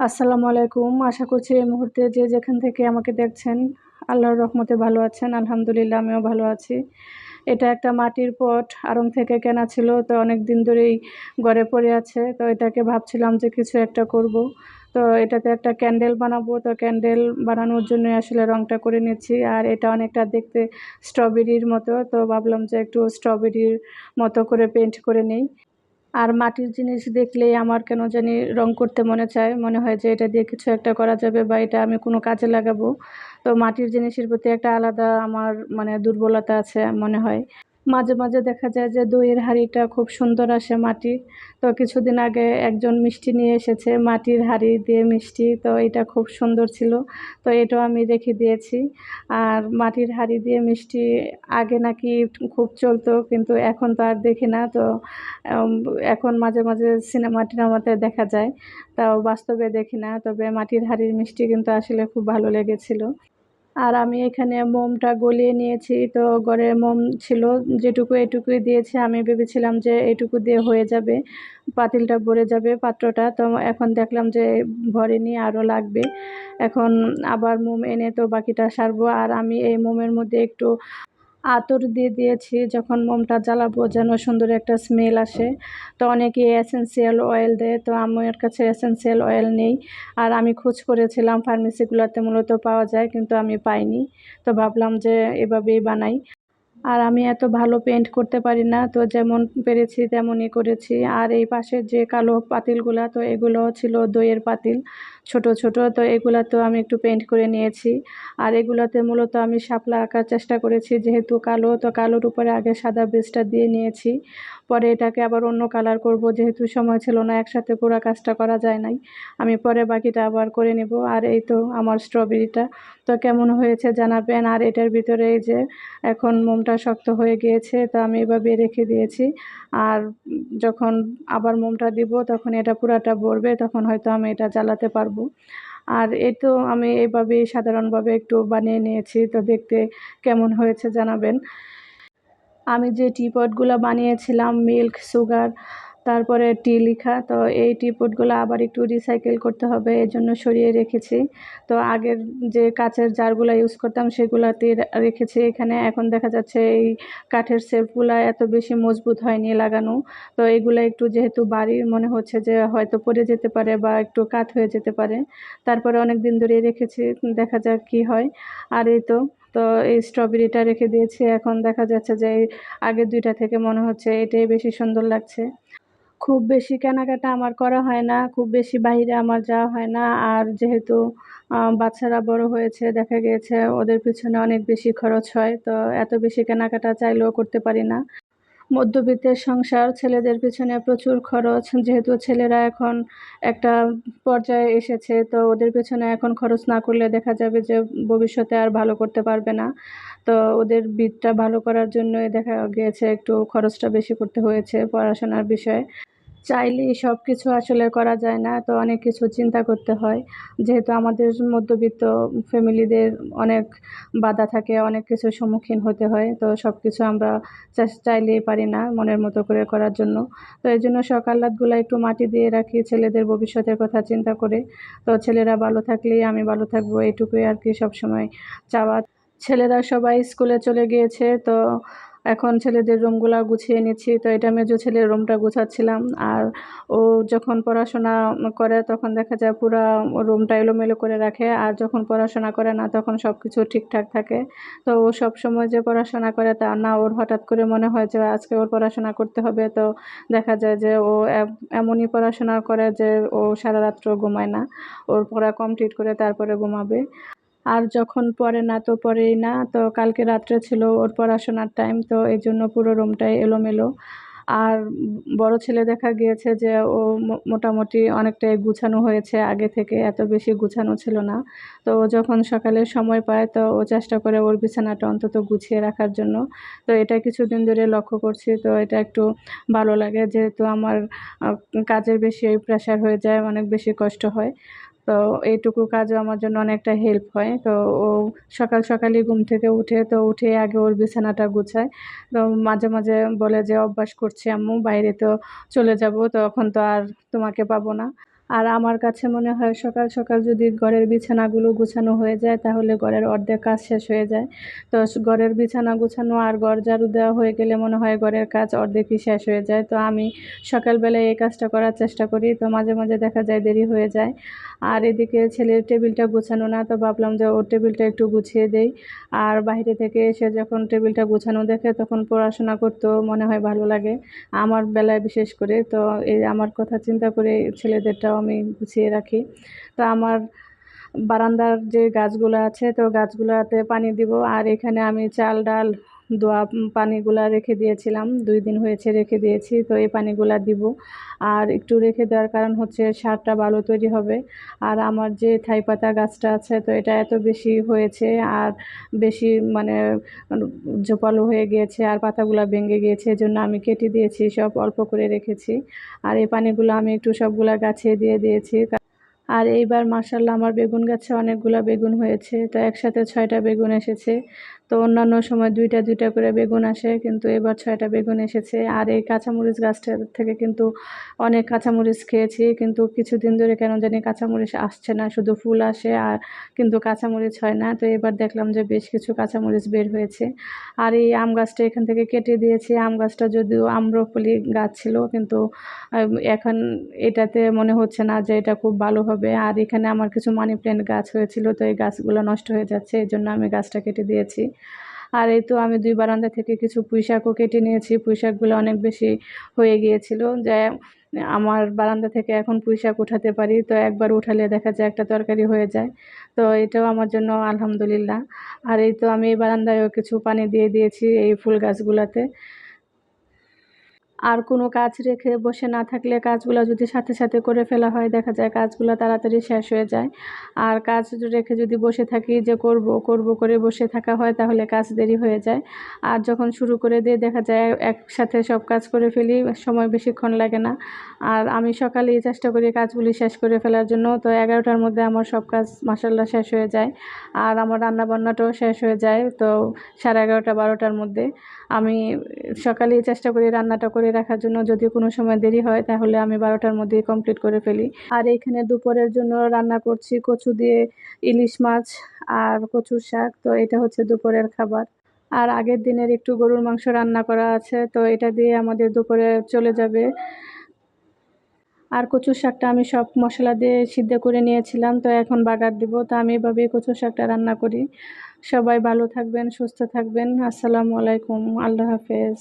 আসসালামু আলাইকুম। আশা করছি এই মুহূর্তে যে যেখান থেকে আমাকে দেখছেন, আল্লাহর রহমতে ভালো আছেন। আলহামদুলিল্লাহ, আমিও ভালো আছি। এটা একটা মাটির পট, আড়ং থেকে কেনা ছিল, তো অনেক দিন ধরেই গড়ে পড়ে আছে। তো এটাকে ভাবছিলাম যে কিছু একটা করব। তো এটাতে একটা ক্যান্ডেল বানাবো। তো ক্যান্ডেল বানানোর জন্য আসলে রংটা করে নিচ্ছি। আর এটা অনেকটা দেখতে স্ট্রবেরির মতো। তো ভাবলাম যে একটু স্ট্রবেরির মতো করে পেন্ট করে নেই। আর মাটির জিনিস দেখলেই আমার কেন জানি রং করতে মনে চায়। মনে হয় যে এটা দিয়ে কিছু একটা করা যাবে বা এটা আমি কোনো কাজে লাগাবো। তো মাটির জিনিসের প্রতি একটা আলাদা আমার মানে দুর্বলতা আছে মনে হয়। মাঝে মাঝে দেখা যায় যে দইয়ের হাঁড়িটা খুব সুন্দর আসে মাটির তো কিছুদিন আগে একজন মিষ্টি নিয়ে এসেছে, মাটির হাঁড়ি দিয়ে মিষ্টি। তো এটা খুব সুন্দর ছিল, তো এটাও আমি রেখে দিয়েছি। আর মাটির হাঁড়ি দিয়ে মিষ্টি আগে নাকি খুব চলতো, কিন্তু এখন তো আর দেখি না। তো এখন মাঝে মাঝে সিনেমা টিনেমাতে দেখা যায়, তাও বাস্তবে দেখি না। তবে মাটির হাঁড়ির মিষ্টি কিন্তু আসলে খুব ভালো লেগেছিলো। আর আমি এখানে মোমটা গলিয়ে নিয়েছি। তো ঘরে মোম ছিল, যেটুকু এটুকুই দিয়েছে। আমি ভেবেছিলাম যে এটুকু দিয়ে হয়ে যাবে, পাতিলটা ভরে যাবে পাত্রটা। তো এখন দেখলাম যে ভরেনি, আরও লাগবে। এখন আবার মোম এনে তো বাকিটা সারবো। আর আমি এই মোমের মধ্যে একটু আতর দিয়ে দিয়েছি, যখন মোমটা জ্বালাবো যেন সুন্দর একটা স্মেল আসে। তো অনেকে এসেন্সিয়াল অয়েল দেয়, তো আমার কাছে এসেন্সিয়াল অয়েল নেই। আর আমি খোঁজ করেছিলাম ফার্মেসিগুলোতে মূলত পাওয়া যায়, কিন্তু আমি পাইনি। তো ভাবলাম যে এভাবেই বানাই। আর আমি এত ভালো পেন্ট করতে পারি না, তো যেমন পেরেছি তেমনই করেছি। আর এই পাশের যে কালো পাতিলগুলা, তো এগুলো ছিল দইয়ের পাতিল, ছোট ছোট, তো এগুলা তো আমি একটু পেন্ট করে নিয়েছি। আর এগুলাতে মূলত আমি শাপলা আঁকার চেষ্টা করেছি, যেহেতু কালো, তো কালোর উপরে আগে সাদা বেসটা দিয়ে নিয়েছি। পরে এটাকে আবার অন্য কালার করব, যেহেতু সময় ছিল না, একসাথে পুরো কাজটা করা যায় নাই। আমি পরে বাকিটা আবার করে নেব। আর এই তো আমার স্ট্রবেরিটা তো কেমন হয়েছে জানাবেন? আর এটার ভিতরে এই যে এখন মোমটা শক্ত হয়ে গিয়েছে, তো আমি এভাবে রেখে দিয়েছি। আর যখন আবার মোমটা দিব, তখন এটা পুরাটা ভরবে, তখন হয়তো আমি এটা জ্বালাতে পারব। আর এই তো আমি এইভাবেই সাধারণভাবে একটু বানিয়ে নিয়েছি, তো দেখতে কেমন হয়েছে জানাবেন। আমি যে টি পটগুলো বানিয়েছিলাম মিল্ক সুগার তারপরে টি লিখা, তো এই টি পটগুলো আবার একটু রিসাইকেল করতে হবে এর জন্য সরিয়ে রেখেছি। তো আগের যে কাচের জারগুলো ইউজ করতাম, সেগুলোতে রেখেছি। এখানে এখন দেখা যাচ্ছে এই কাঠের সেপগুলো এত বেশি মজবুত হয়নি লাগানো। তো এগুলো একটু যেহেতু বাড়ি মনে হচ্ছে যে হয়তো পড়ে যেতে পারে বা একটু কাত হয়ে যেতে পারে। তারপরে অনেক দিন ধরেই রেখেছি, দেখা যাক কি হয়। আর এই তো তো এই স্ট্রবেরিটা রেখে দিয়েছি। এখন দেখা যাচ্ছে যে আগের দুইটা থেকে মনে হচ্ছে এটাই বেশি সুন্দর লাগছে। খুব বেশি কেনাকাটা আমার করা হয় না, খুব বেশি বাইরে আমার যাওয়া হয় না। আর যেহেতু বাচ্চারা বড় হয়েছে, দেখা গিয়েছে ওদের পিছনে অনেক বেশি খরচ হয়, তো এত বেশি কেনাকাটা চাইলেও করতে পারি না। মধ্যবিত্তের সংসার, ছেলেদের পিছনে প্রচুর খরচ, যেহেতু ছেলেরা এখন একটা পর্যায়ে এসেছে, তো ওদের পেছনে এখন খরচ না করলে দেখা যাবে যে ভবিষ্যতে আর ভালো করতে পারবে না। তো ওদের বিদটা ভালো করার জন্যই দেখা গিয়েছে একটু খরচটা বেশি করতে হয়েছে পড়াশোনার বিষয়ে। চাইলেই সব কিছু আসলে করা যায় না, তো অনেক কিছু চিন্তা করতে হয়। যেহেতু আমাদের মধ্যবিত্ত ফ্যামিলিদের অনেক বাধা থাকে, অনেক কিছুর সম্মুখীন হতে হয়, তো সব কিছু আমরা চাইলেই পারি না মনের মতো করে করার জন্য। তো এই জন্য সকাল সকালাতগুলো একটু মাটি দিয়ে রাখি, ছেলেদের ভবিষ্যতের কথা চিন্তা করে। তো ছেলেরা ভালো থাকলেই আমি ভালো থাকব, এইটুকুই আর কি সবসময় চাওয়া। ছেলেরা সবাই স্কুলে চলে গিয়েছে, তো এখন ছেলেদের রুমগুলো গুছিয়ে নিচ্ছি, তো এটা মেজো ছেলের রুমটা গুছাচ্ছিলাম। আর ও যখন পড়াশোনা করে তখন দেখা যায় পুরো রুমটা এলোমেলো করে রাখে, আর যখন পড়াশোনা করে না তখন সব কিছু ঠিকঠাক থাকে। তো ও সব সময় যে পড়াশোনা করে তা না, ওর হঠাৎ করে মনে হয় যে আজকে ওর পড়াশোনা করতে হবে, তো দেখা যায় যে ও এমনই পড়াশোনা করে যে ও সারা রাত্র ঘুমায় না। ওর পড়া কমপ্লিট করে তারপরে ঘুমাবে। আর যখন পড়ে না, তো পড়েই না। তো কালকে রাত্রে ছিল ওর পড়াশোনার টাইম তো এই জন্য পুরো রুমটাই এলোমেলো। আর বড় ছেলে দেখা গিয়েছে যে, ও মোটামুটি অনেকটাই গুছানো হয়েছে আগে থেকে, এত বেশি গুছানো ছিল না। তো ও যখন সকালে সময় পায়, তো ও চেষ্টা করে ওর বিছানাটা অন্তত গুছিয়ে রাখার জন্য। তো এটা কিছুদিন ধরে লক্ষ্য করছি, তো এটা একটু ভালো লাগে যেহেতু আমার কাজের বেশি প্রেশার হয়ে যায়, অনেক বেশি কষ্ট হয়। তো এইটুকু কাজও আমার জন্য অনেকটা হেল্প হয়। তো ও সকাল সকালই ঘুম থেকে উঠে, তো উঠে আগে ওর বিছানাটা গুছায়। তো মাঝে মাঝে বলে যে, অভ্যাস করছি আম্মু, বাইরে তো চলে যাব তখন তো আর তোমাকে পাবো না। আর আমার কাছে মনে হয় সকাল সকাল যদি ঘরের বিছানাগুলো গুছানো হয়ে যায়, তাহলে ঘরের অর্ধেক কাজ শেষ হয়ে যায়। তো ঘরের বিছানা গুছানো আর ঘর ঝাড়ু দেওয়া হয়ে গেলে মনে হয় ঘরের কাজ অর্ধেকই শেষ হয়ে যায়। তো আমি সকালবেলায় এই কাজটা করার চেষ্টা করি, তো মাঝে মাঝে দেখা যায় দেরি হয়ে যায়। আর এদিকে ছেলের টেবিলটা গোছানো না, তো ভাবলাম যে ওর টেবিলটা একটু গুছিয়ে দেই। আর বাইরে থেকে এসে যখন টেবিলটা গোছানো দেখে, তখন পড়াশোনা করতেও মনে হয় ভালো লাগে। আমার বেলায় বিশেষ করে, তো এই আমার কথা চিন্তা করে ছেলেদেরটাও আমি গুছিয়ে রাখি। তো আমার বারান্দার যে গাছগুলো আছে, তো গাছগুলোতে পানি দিব। আর এখানে আমি চাল, ডাল দোয়া পানিগুলা রেখে দিয়েছিলাম। দুই দিন হয়েছে রেখে দিয়েছি, তো এই পানিগুলা দিব। আর একটু রেখে দেওয়ার কারণ হচ্ছে সারটা ভালো তৈরি হবে। আর আমার যে থাই পাতা গাছটা আছে, তো এটা এত বেশি হয়েছে আর বেশি মানে জোপালো হয়ে গিয়েছে আর পাতাগুলো ভেঙে গিয়েছে, এজন্য আমি কেটে দিয়েছি, সব অল্প করে রেখেছি। আর এই পানিগুলো আমি একটু সবগুলা গাছে দিয়ে দিয়েছি। আর এইবার মার্শাল্লাহ আমার বেগুন গাছে অনেকগুলা বেগুন হয়েছে, তো একসাথে ছয়টা বেগুন এসেছে। তো অন্যান্য সময় দুইটা দুইটা করে বেগুন আসে, কিন্তু এবার ছয়টা বেগুন এসেছে। আর এই কাঁচামরিচ গাছটা থেকে কিন্তু অনেক কাঁচামরিচ খেয়েছি, কিন্তু কিছুদিন ধরে কেন জানি কাঁচামরিচ আসছে না, শুধু ফুল আসে আর কিন্তু কাঁচামরিচ হয় না। তো এবার দেখলাম যে বেশ কিছু কাঁচামরিচ বের হয়েছে। আর এই আম গাছটা এখান থেকে কেটে দিয়েছি। আম গাছটা যদিও আম্রপলি গাছ ছিল, কিন্তু এখন এটাতে মনে হচ্ছে না যে এটা খুব ভালো হবে। আর এখানে আমার কিছু মানি প্ল্যান্ট গাছ হয়েছিল, তো এই গাছগুলো নষ্ট হয়ে যাচ্ছে, এই জন্য আমি গাছটা কেটে দিয়েছি। আর এই তো আমি দুই বারান্দা থেকে কিছু পুঁইশাকও কেটে নিয়েছি। পুঁইশাকগুলো অনেক বেশি হয়ে গিয়েছিল যে আমার বারান্দা থেকে এখন পুঁইশাক উঠাতে পারি। তো একবার উঠালে দেখা যায় একটা তরকারি হয়ে যায়। তো এটাও আমার জন্য আলহামদুলিল্লাহ। আর এই তো আমি এই বারান্দায়ও কিছু পানি দিয়ে দিয়েছি এই ফুল গাছগুলোতে। আর কোনো কাজ রেখে বসে না থাকলে কাজগুলো যদি সাথে সাথে করে ফেলা হয়, দেখা যায় কাজগুলো তাড়াতাড়ি শেষ হয়ে যায়। আর কাজ রেখে যদি বসে থাকি যে করব করব করে বসে থাকা হয়, তাহলে কাজ দেরি হয়ে যায়। আর যখন শুরু করে দিয়ে দেখা যায় একসাথে সব কাজ করে ফেলি, সময় বেশিক্ষণ লাগে না। আর আমি সকালেই চেষ্টা করি কাজগুলি শেষ করে ফেলার জন্য, তো এগারোটার মধ্যে আমার সব কাজ মাসাল্লাহ শেষ হয়ে যায়। আর আমার রান্না বান্নাটাও শেষ হয়ে যায়, তো সাড়ে এগারোটা, বারোটার মধ্যে আমি সকালেই চেষ্টা করি রান্নাটা করে রাখার জন্য যদি কোনো সময় দেরি হয়, তাহলে আমি বারোটার মধ্যেই কমপ্লিট করে ফেলি। আর এইখানে দুপুরের জন্য রান্না করছি কচু দিয়ে ইলিশ মাছ আর কচুর শাক, তো এটা হচ্ছে দুপুরের খাবার। আর আগের দিনের একটু গরুর মাংস রান্না করা আছে, তো এটা দিয়ে আমাদের দুপুরে চলে যাবে। আর কচুর শাকটা আমি সব মশলা দিয়ে সিদ্ধ করে নিয়েছিলাম, তো এখন বাগার দিব, তো আমি এভাবেই কচুর শাকটা রান্না করি। সবাই ভালো থাকবেন, সুস্থ থাকবেন। আসসালামু আলাইকুম, আল্লাহ হাফেজ।